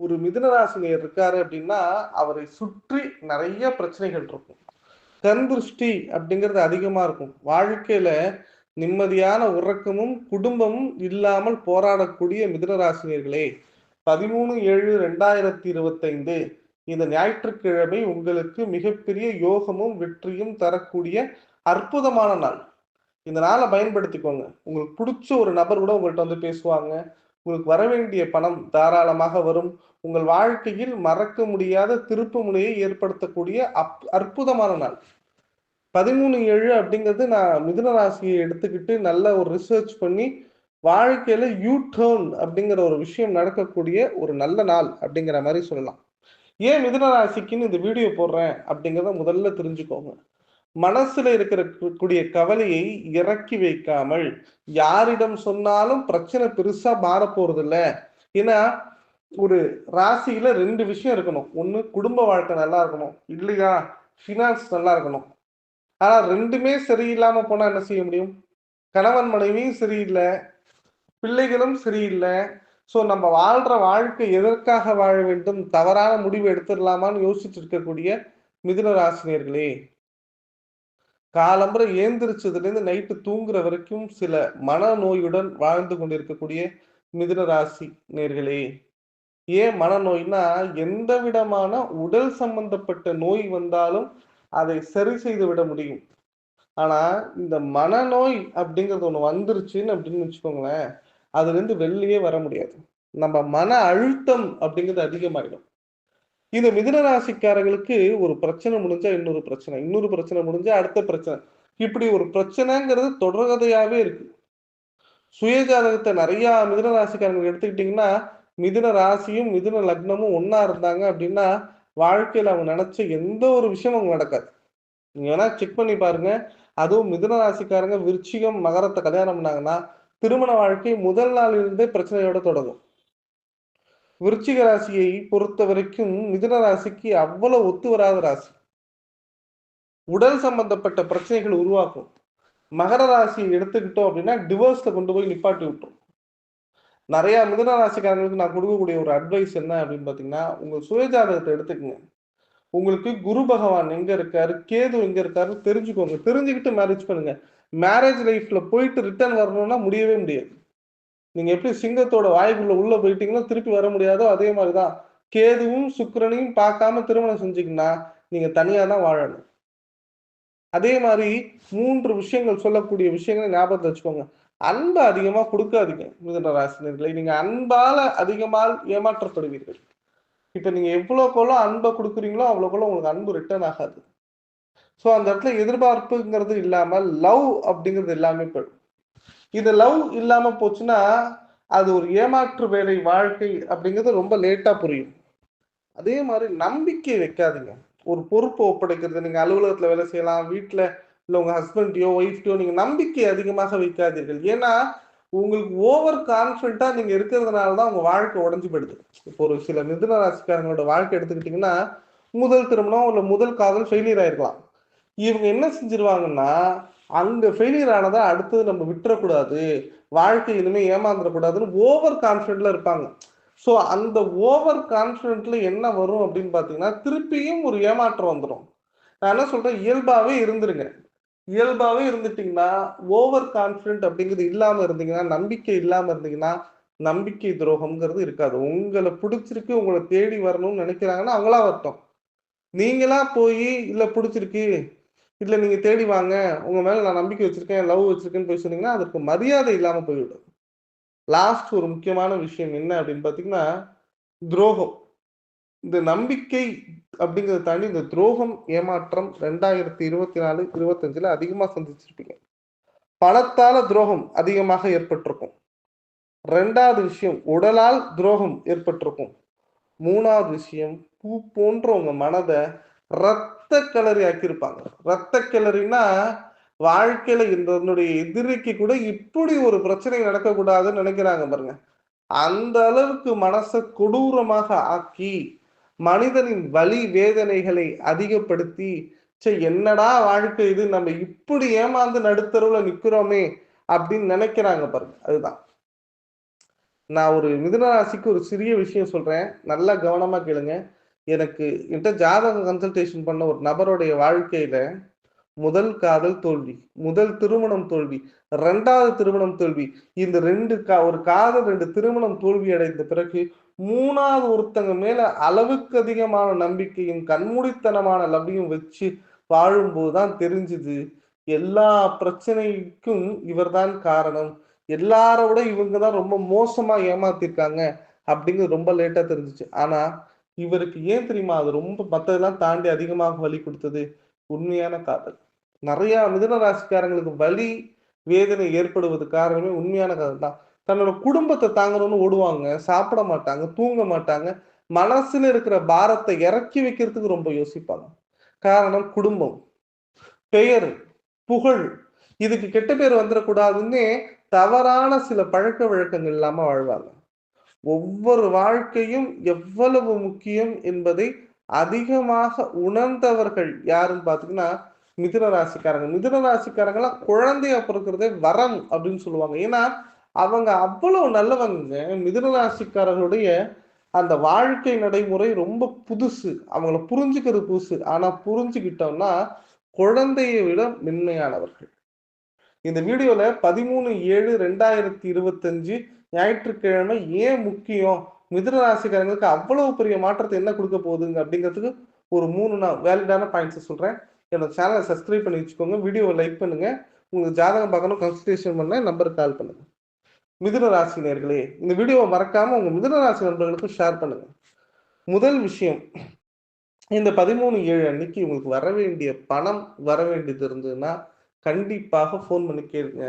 ஒரு மிதுனராசினியர் இருக்காரு அப்படின்னா அவரை சுற்றி நிறைய பிரச்சனைகள் இருக்கும். கண் திருஷ்டி அப்படிங்கிறது அதிகமா இருக்கும். வாழ்க்கையில நிம்மதியான உறக்கமும் குடும்பமும் இல்லாமல் போராடக்கூடிய மிதுனராசினியர்களே பதிமூணு ஏழு ரெண்டாயிரத்தி இருபத்தைந்து இந்த ஞாயிற்றுக்கிழமை உங்களுக்கு மிகப்பெரிய யோகமும் வெற்றியும் தரக்கூடிய அற்புதமான நாள். இந்த நாளை பயன்படுத்திக்கோங்க. உங்களுக்கு பிடிச்ச ஒரு நபர் கூட உங்கள்கிட்ட வந்து பேசுவாங்க. உங்களுக்கு வர வேண்டிய பணம் தாராளமாக வரும். உங்கள் வாழ்க்கையில் மறக்க முடியாத திருப்பு முனையை ஏற்படுத்தக்கூடிய அப் அற்புதமான நாள். பதிமூணு ஏழு அப்படிங்கிறது நான் மிதுன ராசியை எடுத்துக்கிட்டு நல்ல ஒரு ரிசர்ச் பண்ணி வாழ்க்கையில யூ டேர்ன் அப்படிங்கிற ஒரு விஷயம் நடக்கக்கூடிய ஒரு நல்ல நாள் அப்படிங்கிற மாதிரி சொல்லலாம். ஏன் மிதுன ராசிக்குன்னு இந்த வீடியோ போடுறேன் அப்படிங்கிறத முதல்ல தெரிஞ்சுக்கோங்க. மனசுல இருக்கிற கூடிய கவலையை இறக்கி வைக்காமல் யாரிடம் சொன்னாலும் பிரச்சனை பெருசா மாற போறது இல்ல ஏன்னா ஒரு ராசியில ரெண்டு விஷயம் இருக்கணும். ஒண்ணு குடும்ப வாழ்க்கை நல்லா இருக்கணும். இல்லையா? ஃபினான்ஸ் நல்லா இருக்கணும். ஆனா ரெண்டுமே சரியில்லாம போனா என்ன செய்ய முடியும்? கணவன் மனைவியும் சரியில்லை. பிள்ளைகளும் சரியில்லை. ஸோ நம்ம வாழ்ற வாழ்க்கை எதற்காக வாழ வேண்டும்? தவறான முடிவு எடுத்துடலாமான்னு யோசிச்சிருக்கக்கூடிய இருக்கக்கூடிய மிதுன ராசினியர்களே. காலம்பரை ஏந்திரிச்சதுலேருந்து நைட்டு தூங்குற வரைக்கும் சில மனநோயுடன் வாழ்ந்து கொண்டிருக்கக்கூடிய மிதுன ராசி நேர்களே ஏன் மனநோய்னா எந்த விதமான உடல் சம்பந்தப்பட்ட நோய் வந்தாலும் அதை சரி செய்து விட முடியும். ஆனா இந்த மனநோய் அப்படிங்கிறது ஒண்ணு வந்துருச்சுன்னு அப்படின்னு வச்சுக்கோங்களேன் அதுல இருந்து வெளியே வர முடியாது. நம்ம மன அழுத்தம் அப்படிங்கிறது அதிகமாயிடும். இந்த மிதுன ராசிக்காரங்களுக்கு ஒரு பிரச்சனை முடிஞ்சா இன்னொரு பிரச்சனை இன்னொரு பிரச்சனை முடிஞ்சா அடுத்த பிரச்சனை. இப்படி ஒரு பிரச்சனைங்கிறது தொடர்கதையாவே இருக்கு. சுயஜாதகத்தை நிறைய மிதுன ராசிக்காரங்க எடுத்துக்கிட்டீங்கன்னா மிதுன ராசியும் மிதுன லக்னமும் ஒன்னா இருந்தாங்க அப்படின்னா வாழ்க்கையில அவங்க நினைச்ச எந்த ஒரு விஷயமும் அவங்க நடக்காது. நீங்க வேணா செக் பண்ணி பாருங்க. அதுவும் மிதுன ராசிக்காரங்க விருச்சிகம் மகரத்தை கல்யாணம் பண்ணாங்கன்னா திருமண வாழ்க்கை முதல் நாளிலிருந்தே பிரச்சனையோட தொடங்கும். விருச்சிக ராசியை பொறுத்த வரைக்கும் மிதுன ராசிக்கு அவ்வளவு ஒத்து வராத ராசி. உடல் சம்பந்தப்பட்ட பிரச்சனைகள் உருவாக்கும். மகர ராசியை எடுத்துக்கிட்டோம் அப்படின்னா டிவோர்ஸ்ல கொண்டு போய் நிப்பாட்டி விட்டுரும். நிறைய மிதுன ராசிக்காரங்களுக்கு நான் கொடுக்கக்கூடிய ஒரு அட்வைஸ் என்ன அப்படின்னு பாத்தீங்கன்னா உங்க சுயஜாதகத்தை எடுத்துக்கங்க. உங்களுக்கு குரு பகவான் எங்க இருக்காரு கேது எங்க இருக்காரு தெரிஞ்சுக்கோங்க. தெரிஞ்சுக்கிட்டு மேரேஜ் பண்ணுங்க. மேரேஜ் லைஃப்ல போயிட்டு ரிட்டர்ன் வரணும்னா முடியவே முடியாது. நீங்க எப்படி சிங்கத்தோட வாய்க்குள்ள உள்ள போயிட்டீங்கன்னா திருப்பி வர முடியாதோ அதே மாதிரிதான். கேதுவும் சுக்கரனையும் பார்க்காம திருமணம் செஞ்சீங்கன்னா நீங்க தனியா தான் வாழணும். அதே மாதிரி மூன்று விஷயங்கள் சொல்லக்கூடிய விஷயங்களை ஞாபகத்தை வச்சுக்கோங்க. அன்பை அதிகமா கொடுக்காதீங்க மிதுன ராசினர்களை நீங்க அன்பால அதிகமாக ஏமாற்றப்படுவீர்கள். இப்ப நீங்க எவ்வளோக்கெவ்வளோ அன்பை கொடுக்குறீங்களோ அவ்வளோக்குள்ள உங்களுக்கு அன்பு ரிட்டர்ன் ஆகாது. ஸோ அந்த இடத்துல எதிர்பார்ப்புங்கிறது இல்லாம லவ் அப்படிங்கிறது எல்லாமே போயிடும். இது லவ் இல்லாம போச்சுன்னா அது ஒரு ஏமாற்று வேலை வாழ்க்கை அப்படிங்கிறது ரொம்ப லேட்டா புரியும். அதே மாதிரி நம்பிக்கை வைக்காதீங்க. ஒரு பொறுப்பை ஒப்படைக்கிறது நீங்க அலுவலகத்துல வேலை செய்யலாம் வீட்டுல இல்ல உங்க ஹஸ்பண்டையோ ஒய்ஃப்டையோ நீங்க நம்பிக்கை அதிகமாக வைக்காதீர்கள். ஏன்னா உங்களுக்கு ஓவர் கான்ஃபிடண்டா நீங்க இருக்கிறதுனால தான் உங்க வாழ்க்கை உடஞ்சு போயிடுது. இப்போ ஒரு சில மிதுன ராசிக்காரங்களோட வாழ்க்கை எடுத்துக்கிட்டீங்கன்னா முதல் திருமணம் இல்ல முதல் காதல் ஃபெயிலியர் ஆயிருக்கலாம். இவங்க என்ன செஞ்சிருவாங்கன்னா அந்த ஃபெயிலியர் ஆனதா அடுத்தது நம்ம விட்டுறக்கூடாது. வாழ்க்கை இனிமே ஏமாந்துடக்கூடாதுன்னு ஓவர் கான்ஃபிடென்ட்ல இருப்பாங்க. ஸோ அந்த ஓவர் கான்ஃபிடென்ட்ல என்ன வரும் அப்படின்னு பார்த்தீங்கன்னா திருப்பியும் ஒரு ஏமாற்றம் வந்துடும் நான் என்ன சொல்றேன்? இயல்பாவே இருந்துருங்க. இயல்பாவே இருந்துட்டீங்கன்னா ஓவர் கான்ஃபிடென்ட் அப்படிங்கிறது இல்லாம இருந்தீங்கன்னா நம்பிக்கை இல்லாம இருந்தீங்கன்னா நம்பிக்கை துரோகம்ங்கிறது இருக்காது. உங்களை பிடிச்சிருக்கு உங்களை தேடி வரணும்னு நினைக்கிறாங்கன்னா அவங்களா வரட்டும். நீங்களா போய் இல்ல பிடிச்சிருக்கு. இல்லை நீங்க தேடி வாங்க. உங்க மேல நான் நம்பிக்கை வச்சிருக்கேன் லவ் வச்சிருக்கேன்னு போய் சொன்னீங்கன்னா அதுக்கு மரியாதை இல்லாம போய்விடும். லாஸ்ட் ஒரு முக்கியமான விஷயம் என்ன அப்படின்னு பாத்தீங்கன்னா துரோகம். இந்த நம்பிக்கை அப்படிங்கிறத தாண்டி இந்த துரோகம் ஏமாற்றம் ரெண்டாயிரத்தி இருபத்தி நாலு இருபத்தஞ்சுல அதிகமா சந்திச்சிருப்பீங்க. பணத்தால துரோகம் அதிகமாக ஏற்பட்டிருக்கும். ரெண்டாவது விஷயம் உடலால் துரோகம் ஏற்பட்டிருக்கும். மூணாவது விஷயம் பூ போன்ற உங்க மனதை ரத்த கிளறி ஆக்கியிருப்பாங்க. ரத்த கிளறினா வாழ்க்கையில இந்தனுடைய எதிரிக்கு கூட இப்படி ஒரு பிரச்சனை நடக்கக்கூடாதுன்னு நினைக்கிறாங்க பாருங்க. அந்த அளவுக்கு மனசை கொடூரமாக ஆக்கி மனிதனின் வலி வேதனைகளை அதிகப்படுத்தி சே என்னடா வாழ்க்கை இது? நம்ம இப்படி ஏமாந்து நடுத்தருவில் நிக்கிறோமே அப்படின்னு நினைக்கிறாங்க பாருங்க. அதுதான். நான் ஒரு மிதுன ராசிக்கு ஒரு சிறிய விஷயம் சொல்றேன். நல்லா கவனமா கேளுங்க. எனக்கு என்கிட்ட ஜாதக கன்சல்டேஷன் பண்ண ஒரு நபருடைய வாழ்க்கையில முதல் காதல் தோல்வி முதல் திருமணம் தோல்வி ரெண்டாவது திருமணம் தோல்வி இந்த ரெண்டு கா ஒரு காதல் ரெண்டு திருமணம் தோல்வி அடைந்த பிறகு மூணாவது ஒருத்தங்க மேல அளவுக்கு அதிகமான நம்பிக்கையும் கண்மூடித்தனமான லவ்வையும் வச்சு வாழும்போது தான் தெரிஞ்சுது எல்லா பிரச்சனைக்கும் இவர்தான் காரணம். எல்லாரோட இவங்க தான் ரொம்ப மோசமா ஏமாத்திருக்காங்க அப்படிங்கிறது ரொம்ப லேட்டா தெரிஞ்சுச்சு. ஆனா இவருக்கு ஏன் தெரியுமா? அது ரொம்ப மற்றதெல்லாம் தாண்டி அதிகமாக வலி கொடுத்தது உண்மையான காதல். நிறைய மிதுன ராசிக்காரங்களுக்கு வலி வேதனை ஏற்படுவது காரணமே உண்மையான காதல் தான். தன்னோட குடும்பத்தை தாங்கணும்னு ஓடுவாங்க சாப்பிட மாட்டாங்க தூங்க மாட்டாங்க. மனசுல இருக்கிற பாரத்தை இறக்கி வைக்கிறதுக்கு ரொம்ப யோசிப்பாங்க. காரணம் குடும்பம் பெயர் புகழ். இதுக்கு கெட்ட பேர் வந்துடக்கூடாதுன்னே தவறான சில பழக்க வழக்கங்கள் இல்லாம வாழ்வாங்க. ஒவ்வொரு வாழ்க்கையும் எவ்வளவு முக்கியம் என்பதை அதிகமாக உணர்ந்தவர்கள் யாருன்னு பார்த்தீங்கன்னா மிதுன ராசிக்காரங்க. மிதுன ராசிக்காரங்களாம் குழந்தைய பிறக்கிறதே வரம் அப்படின்னு சொல்லுவாங்க. ஏன்னா அவங்க அவ்வளவு நல்லவங்க. மிதுன ராசிக்காரர்களுடைய அந்த வாழ்க்கை நடைமுறை ரொம்ப புதுசு. அவங்கள புரிஞ்சுக்கிறது புதுசு. ஆனா புரிஞ்சுக்கிட்டோம்னா குழந்தையை விட மென்மையானவர்கள். இந்த வீடியோல பதிமூணு ஏழு ரெண்டாயிரத்தி இருபத்தஞ்சு ஞாயிற்றுக்கிழமை ஏன் முக்கியம்? மிதுன ராசிக்காரங்களுக்கு அவ்வளவு பெரிய மாற்றத்தை என்ன கொடுக்க போகுதுங்க? அப்படிங்கிறதுக்கு ஒரு மூணு நான் வேலிடான பாயிண்ட்ஸை சொல்கிறேன் என்னோட சேனலை சப்ஸ்கிரைப் பண்ணி வச்சுக்கோங்க. வீடியோவை லைக் பண்ணுங்க. உங்களுக்கு ஜாதகம் பார்க்கணும் கன்சல்டேஷன் பண்ண நம்பருக்கு கால் பண்ணுங்க. மிதுன ராசி நேர்களே இந்த வீடியோவை மறக்காம உங்க மிதுன ராசி நண்பர்களுக்கும் ஷேர் பண்ணுங்க. முதல் விஷயம் இந்த பதிமூணு ஏழு அன்னைக்கு உங்களுக்கு வர வேண்டிய பணம் வர வேண்டியது இருந்ததுன்னா கண்டிப்பாக ஃபோன் பண்ணி கேளுங்க.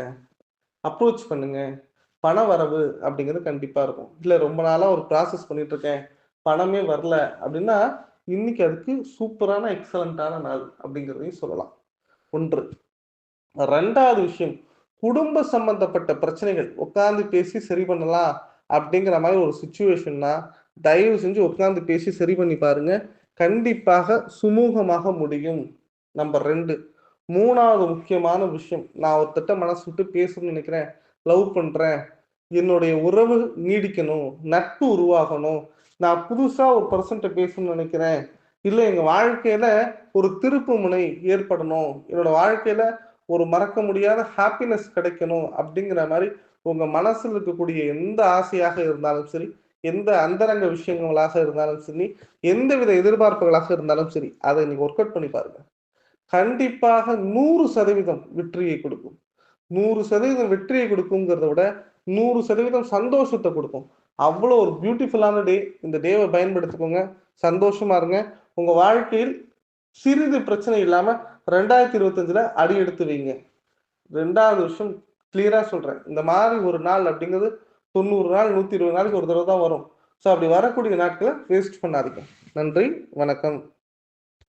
அப்ரோச் பண்ணுங்க. பண வரவு அப்படிங்கிறது கண்டிப்பாக இருக்கும். இல்லை ரொம்ப நாளாக ஒரு ப்ராசஸ் பண்ணிட்டு இருக்கேன் பணமே வரல அப்படின்னா இன்னைக்கு அதுக்கு சூப்பரான எக்ஸலண்ட்டான நாள் அப்படிங்கிறதையும் சொல்லலாம். ஒன்று. ரெண்டாவது விஷயம் குடும்ப சம்பந்தப்பட்ட பிரச்சனைகள். உட்காந்து பேசி சரி பண்ணலாம் அப்படிங்கிற மாதிரி ஒரு சுச்சுவேஷன்னா தயவு செஞ்சு உட்காந்து பேசி சரி பண்ணி பாருங்க. கண்டிப்பாக சுமூகமாக முடியும். நம்பர் ரெண்டு. மூணாவது முக்கியமான விஷயம் நான் ஒருத்தட்ட மனசு விட்டு பேசணும்னு நினைக்கிறேன். லவ் பண்றேன். என்னுடைய உறவு நீடிக்கணும் நட்பு உருவாகணும். நான் புதுசா ஒரு பர்சன்ட்ட பேசணும்னு நினைக்கிறேன். இல்லை எங்க வாழ்க்கையில ஒரு திருப்பு முனை ஏற்படணும். என்னோட வாழ்க்கையில ஒரு மறக்க முடியாத ஹாப்பினஸ் கிடைக்கணும் அப்படிங்கிற மாதிரி உங்க மனசுல இருக்கக்கூடிய எந்த ஆசையாக இருந்தாலும் சரி எந்த அந்தரங்க விஷயங்களாக இருந்தாலும் சரி எந்த வித எதிர்பார்ப்புகளாக இருந்தாலும் சரி அதை நீங்க ஒர்க் அவுட் பண்ணி பாருங்க. கண்டிப்பாக நூறு சதவீதம் வெற்றியை கொடுக்கும். நூறு சதவீதம் வெற்றியை கொடுக்குங்கிறத விட நூறு சதவீதம் சந்தோஷத்தை கொடுக்கும். அவ்வளோ ஒரு பியூட்டிஃபுல்லான டே இந்த டேவை பயன்படுத்திக்கோங்க. சந்தோஷமா இருங்க. உங்க வாழ்க்கையில் சிறிது பிரச்சனை இல்லாம ரெண்டாயிரத்தி இருபத்தஞ்சுல அடி எடுத்து வைங்க. ரெண்டாவது விஷயம் கிளியரா சொல்றேன். இந்த மாதிரி ஒரு நாள் அப்படிங்கிறது தொண்ணூறு நாள் நூத்தி இருபது நாளைக்கு ஒரு தடவை தான் வரும். ஸோ அப்படி வரக்கூடிய நாட்களை வேஸ்ட் பண்ணாதீங்க. நன்றி வணக்கம்.